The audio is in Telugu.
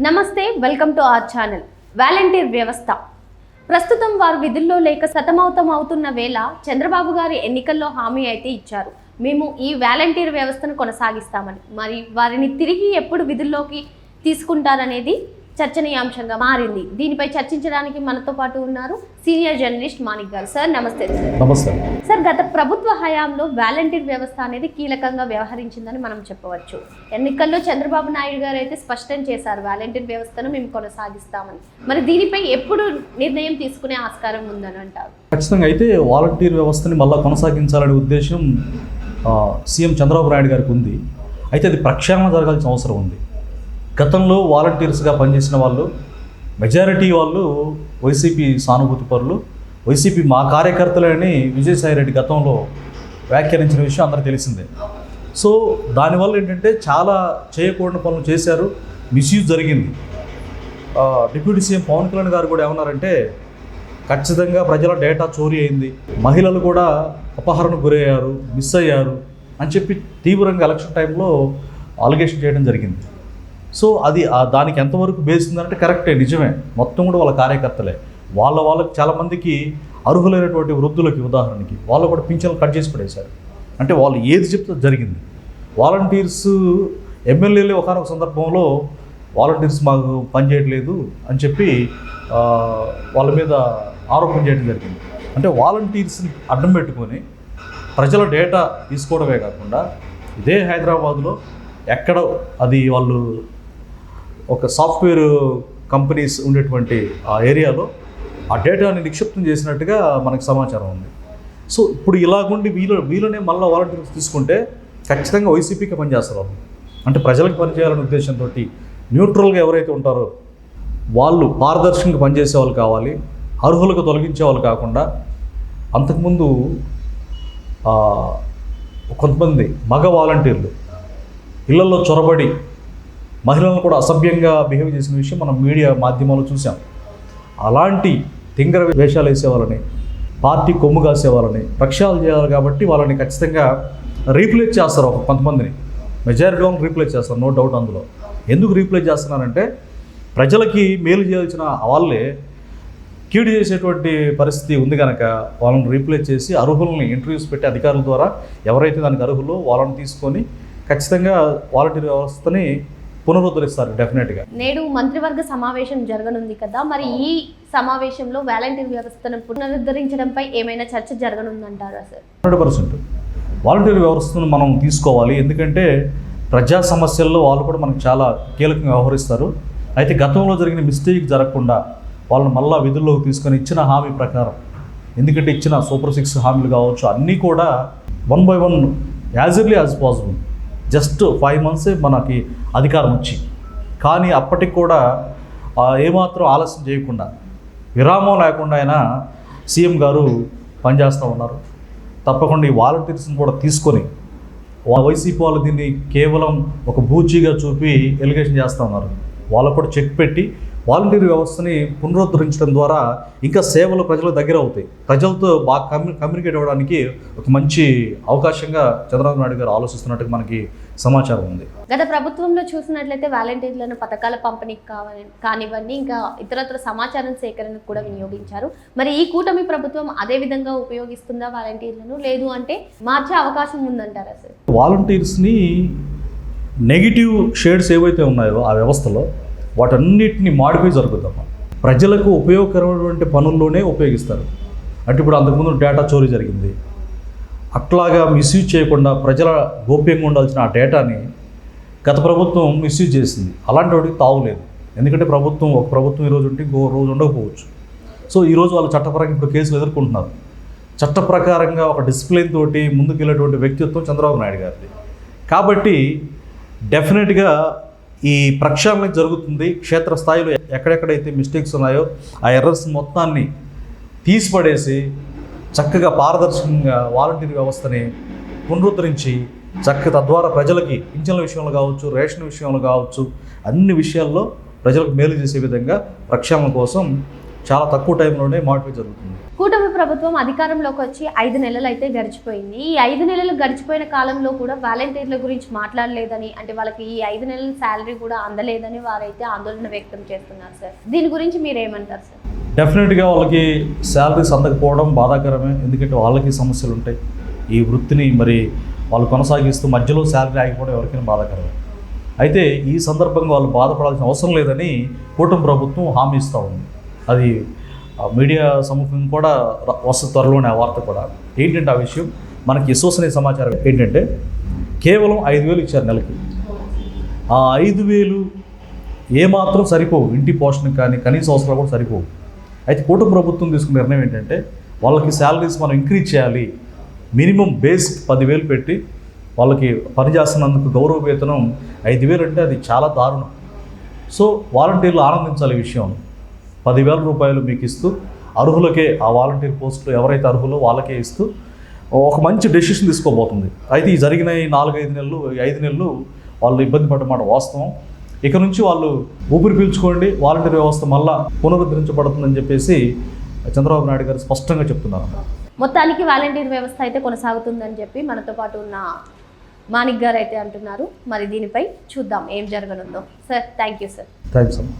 నమస్తే welcome to our channel. Volunteer వ్యవస్థ. ప్రస్తుతం వారు విధుల్లో లేక సతమౌతం అవుతున్న వేళ చంద్రబాబు గారి ఎన్నికల్లో హామీ అయితే ఇచ్చారు. మేము ఈ వాలంటీర్ వ్యవస్థను కొనసాగిస్తామని. మరి వారిని తిరిగి ఎప్పుడు విధుల్లోకి తీసుకుంటారనేది చర్చనీయాంశంగా మారింది. దీనిపై చర్చించడానికి మనతో పాటు ఉన్నారు సీనియర్ జర్నలిస్ట్ మాణిక్ గారు. సార్ నమస్తే. సార్ నమస్తే. సార్ గత ప్రభుత్వ హయాంలో వాలంటీర్ వ్యవస్థ అనేది కీలకంగా వ్యవహరించిందని మనం చెప్పవచ్చు. ఎన్నికల్లో చంద్రబాబు నాయుడు గారు అయితే స్పష్టం చేశారు వాలంటీర్ వ్యవస్థను మేము కొనసాగిస్తామని. మరి దీనిపై ఎప్పుడు నిర్ణయం తీసుకునే ఆస్కారం ఉందని అంటారు? ఖచ్చితంగా అయితే వాలంటీర్ వ్యవస్థని మళ్ళీ కొనసాగించాలనే ఉద్దేశం సీఎం చంద్రబాబు నాయుడు గారికి ఉంది. అయితే అది ప్రక్షాళన జరగాల్సిన అవసరం ఉంది. గతంలో వాలంటీర్స్గా పనిచేసిన వాళ్ళు మెజారిటీ వాళ్ళు వైసీపీ సానుభూతి పరులు వైసీపీ మా కార్యకర్తలని విజయసాయి రెడ్డి గతంలో వ్యాఖ్యానించిన విషయం అందరూ తెలిసిందే. సో దానివల్ల ఏంటంటే చాలా చేయకూడని పనులు చేశారు మిస్యూజ్ జరిగింది. డిప్యూటీ సీఎం పవన్ కళ్యాణ్ గారు కూడా ఏమన్నారంటే ఖచ్చితంగా ప్రజల డేటా చోరీ అయింది. మహిళలు కూడా అపహరణకు గురయ్యారు మిస్ అయ్యారు అని చెప్పి తీవ్రంగా ఎలక్షన్ టైంలో అలిగేషన్ చేయడం జరిగింది. సో అది దానికి ఎంతవరకు బేస్ ఉందంటే కరెక్టే నిజమే. మొత్తం కూడా వాళ్ళ కార్యకర్తలే. వాళ్ళ వాళ్ళకి చాలామందికి అర్హులైనటువంటి వృద్ధులకి ఉదాహరణకి వాళ్ళు కూడా పింఛన్లు కట్ చేసి పడేశారు. అంటే వాళ్ళు ఏది చెప్తే జరిగింది. వాలంటీర్స్ ఎమ్మెల్యేలు ఒకనొక సందర్భంలో వాలంటీర్స్ మాకు పనిచేయట్లేదు అని చెప్పి వాళ్ళ మీద ఆరోపణ చేయడం జరిగింది. అంటే వాలంటీర్స్ని అడ్డం పెట్టుకొని ప్రజల డేటా తీసుకోవడమే కాకుండా ఇదే హైదరాబాద్లో ఎక్కడ అది వాళ్ళు ఒక సాఫ్ట్వేర్ కంపెనీస్ ఉండేటువంటి ఆ ఏరియాలో ఆ డేటాని నిక్షిప్తం చేసినట్టుగా మనకు సమాచారం ఉంది. సో ఇప్పుడు ఇలాగుండి వీళ్ళు వీళ్ళనే మళ్ళీ వాలంటీర్స్ తీసుకుంటే ఖచ్చితంగా వైసీపీకి పనిచేస్తారు వాళ్ళు. అంటే ప్రజలకు పనిచేయాలనే ఉద్దేశంతో న్యూట్రల్గా ఎవరైతే ఉంటారో వాళ్ళు పారదర్శకంగా పనిచేసే వాళ్ళు కావాలి అర్హులకు తొలగించే వాళ్ళు కాకుండా అంతకుముందు కొంతమంది మగ వాలంటీర్లు ఇళ్ళలో చొరబడి మహిళలను కూడా అసభ్యంగా బిహేవ్ చేసిన విషయం మనం మీడియా మాధ్యమాల్లో చూసాం అలాంటి తింగర వేషాలు వేసేవాళ్ళని పార్టీ కొమ్ము కాసేవాళ్ళని ప్రక్షాళన చేయాలి కాబట్టి వాళ్ళని ఖచ్చితంగా రీప్లేస్ చేస్తారు ఒక కొంతమందిని. మెజారిటీ వాళ్ళని రీప్లేస్ చేస్తారు నో డౌట్ అందులో. ఎందుకు రీప్లేస్ చేస్తున్నారంటే ప్రజలకి మేలు చేయాల్సిన వాళ్ళే కీడు చేసేటువంటి పరిస్థితి ఉంది కనుక వాళ్ళని రీప్లేస్ చేసి అర్హుల్ని ఇంటర్వ్యూస్ పెట్టి అధికారుల ద్వారా ఎవరైతే దానికి అర్హులో వాళ్ళని తీసుకొని ఖచ్చితంగా వాలంటీర్ వ్యవస్థని పునరుద్ధరిస్తారు డెఫినెట్గా నేడు మంత్రివర్గ సమావేశం జరగనుంది కదా మరి ఈ సమావేశంలో వాలంటీర్ వ్యవస్థను పునరుద్ధరించడంపై ఏమైనా చర్చ జరగనుందంటారా సార్? Hundred percent. వాలంటీర్ వ్యవస్థను మనం తీసుకోవాలి ఎందుకంటే ప్రజా సమస్యల్లో వాళ్ళు కూడా మనకు చాలా కీలకంగా వ్యవహరిస్తారు. అయితే గతంలో జరిగిన మిస్టేక్ జరగకుండా వాళ్ళని మళ్ళా విధుల్లోకి తీసుకొని ఇచ్చిన హామీ ప్రకారం ఎందుకంటే ఇచ్చిన సూపర్ సిక్స్ హామీలు కావచ్చు అన్నీ కూడా one by one as early as possible just five మంత్సే మనకి అధికారం వచ్చి. కానీ అప్పటికి కూడా ఏమాత్రం ఆలస్యం చేయకుండా విరామం లేకుండా అయినా సీఎం గారు పనిచేస్తూ ఉన్నారు. తప్పకుండా ఈ వాలంటీర్స్ని కూడా తీసుకొని వైసీపీ వాళ్ళు దీన్ని కేవలం ఒక బూచీగా చూపి ఎలిగేషన్ చేస్తూ ఉన్నారు. వాళ్ళకు కూడా చెక్ పెట్టి వాలంటీర్ వ్యవస్థని పునరుద్ధరించడం ద్వారా ఇంకా సేవలు ప్రజలకు దగ్గర అవుతాయి. ప్రజలతో బాగా కమ్యూ కమ్యూనికేట్ అవ్వడానికి ఒక మంచి అవకాశంగా చంద్రబాబు నాయుడు గారు ఆలోచిస్తున్నట్టుగా మనకి సమాచారం ఉంది. గత ప్రభుత్వంలో చూసినట్లయితే వాలంటీర్లను పథకాల పంపిణీకి కావాలి కానివ్వండి ఇంకా ఇతరత్ర సమాచారం సేకరణకు కూడా వినియోగించారు. మరి ఈ కూటమి ప్రభుత్వం అదే విధంగా ఉపయోగిస్తుందా వాలంటీర్లను? లేదు అంటే మార్చే అవకాశం ఉందంటారా సార్? వాలంటీర్స్ని నెగిటివ్ షేడ్స్ ఏవైతే ఉన్నాయో ఆ వ్యవస్థలో వాటన్నిటిని మాడిఫై జరుగుతాం. ప్రజలకు ఉపయోగకరమైనటువంటి పనుల్లోనే ఉపయోగిస్తారు. అంటే ఇప్పుడు అంతకుముందు డేటా చోరీ జరిగింది. అట్లాగా మిస్యూజ్ చేయకుండా ప్రజల గోప్యంగా ఉండాల్సిన ఆ డేటాని గత ప్రభుత్వం మిస్యూజ్ చేసింది. అలాంటి వాటికి తావులేదు ఎందుకంటే ప్రభుత్వం ఒక ప్రభుత్వం ఈరోజు ఉంటే ఇంకో రోజు ఉండకపోవచ్చు. సో ఈరోజు వాళ్ళు చట్టపరంగా ఇప్పుడు కేసులు ఎదుర్కొంటున్నారు. చట్ట ప్రకారంగా ఒక డిసిప్లిన్ తోటి ముందుకెళ్ళేటువంటి వ్యక్తిత్వం చంద్రబాబు నాయుడు గారిది. కాబట్టి డెఫినెట్గా ఈ ప్రక్షాళన జరుగుతుంది క్షేత్రస్థాయిలో ఎక్కడెక్కడైతే మిస్టేక్స్ ఉన్నాయో ఆ ఎర్రర్స్ మొత్తాన్ని తీసిపడేసి చక్కగా పారదర్శకంగా వాలంటీర్ వ్యవస్థని పునరుద్ధరించి చక్క తద్వారా ప్రజలకి పింఛన్ల విషయంలో కావచ్చు రేషన్ విషయంలో కావచ్చు అన్ని విషయాల్లో ప్రజలకు మేలు చేసే విధంగా ప్రక్షాళన కోసం చాలా తక్కువ టైంలోనే మాడిఫై జరుగుతుంది. కూటమి ప్రభుత్వం అధికారంలోకి వచ్చి ఐదు నెలలు అయితే గడిచిపోయింది. ఈ ఐదు నెలలు గడిచిపోయిన కాలంలో కూడా వాలంటీర్ల గురించి మాట్లాడలేదని అంటే వాళ్ళకి ఈ ఐదు నెలల శాలరీ కూడా అందలేదని వారైతే ఆందోళన వ్యక్తం చేస్తున్నారు సార్. దీని గురించి మీరు ఏమంటారు సార్? డెఫినెట్గా వాళ్ళకి శాలరీస్ అందకపోవడం బాధాకరమే ఎందుకంటే వాళ్ళకి సమస్యలు ఉంటాయి. ఈ వృత్తిని మరి వాళ్ళు కొనసాగిస్తూ మధ్యలో శాలరీ ఆగిపోవడం ఎవరికైనా బాధాకరమే. అయితే ఈ సందర్భంగా వాళ్ళు బాధపడాల్సిన అవసరం లేదని కూటమి ప్రభుత్వం హామీ ఇస్తూ ఉంది. అది మీడియా సముఖం కూడా వస్తు త్వరలోనే ఆ వార్త కూడా. ఏంటంటే ఆ విషయం? మనకి విశ్వసనీయ సమాచారం ఏంటంటే కేవలం ఐదు వేలు ఇచ్చారు నెలకి. ఆ ఐదు వేలు ఏమాత్రం సరిపోవు. ఇంటి పోషణ కానీ కనీస అవసరాలు కూడా సరిపోవు. అయితే కూటమి ప్రభుత్వం తీసుకున్న నిర్ణయం ఏంటంటే వాళ్ళకి శాలరీస్ మనం ఇంక్రీజ్ చేయాలి. మినిమం బేస్ పదివేలు పెట్టి వాళ్ళకి పనిచేస్తున్నందుకు గౌరవ వేతనం ఐదు వేలు అంటే అది చాలా దారుణం. సో వాలంటీర్లు ఆనందించాలి ఈ విషయం. పదివేల రూపాయలు మీకు ఇస్తూ అర్హులకే ఆ వాలంటీర్ పోస్టులు ఎవరైతే అర్హులో వాళ్ళకే ఇస్తూ ఒక మంచి డెసిషన్ తీసుకోబోతుంది. అయితే ఈ జరిగిన ఈ నాలుగైదు నెలలు ఐదు నెలలు వాళ్ళు ఇబ్బంది పడ్డమాట వాస్తవం. ఇక నుంచి వాళ్ళు ఊపిరి పీల్చుకోండి వాలంటీర్ వ్యవస్థ మళ్ళా పునరుద్ధరించబడుతుందని చెప్పేసి చంద్రబాబు నాయుడు గారు స్పష్టంగా చెప్తున్నారు. మొత్తానికి వాలంటీర్ వ్యవస్థ అయితే కొనసాగుతుందని చెప్పి మనతో పాటు ఉన్న మాణిక్ గారు అయితే అంటున్నారు. మరి దీనిపై చూద్దాం ఏం జరగనుందో. Sir thank you sir. Thanks అమ్మా.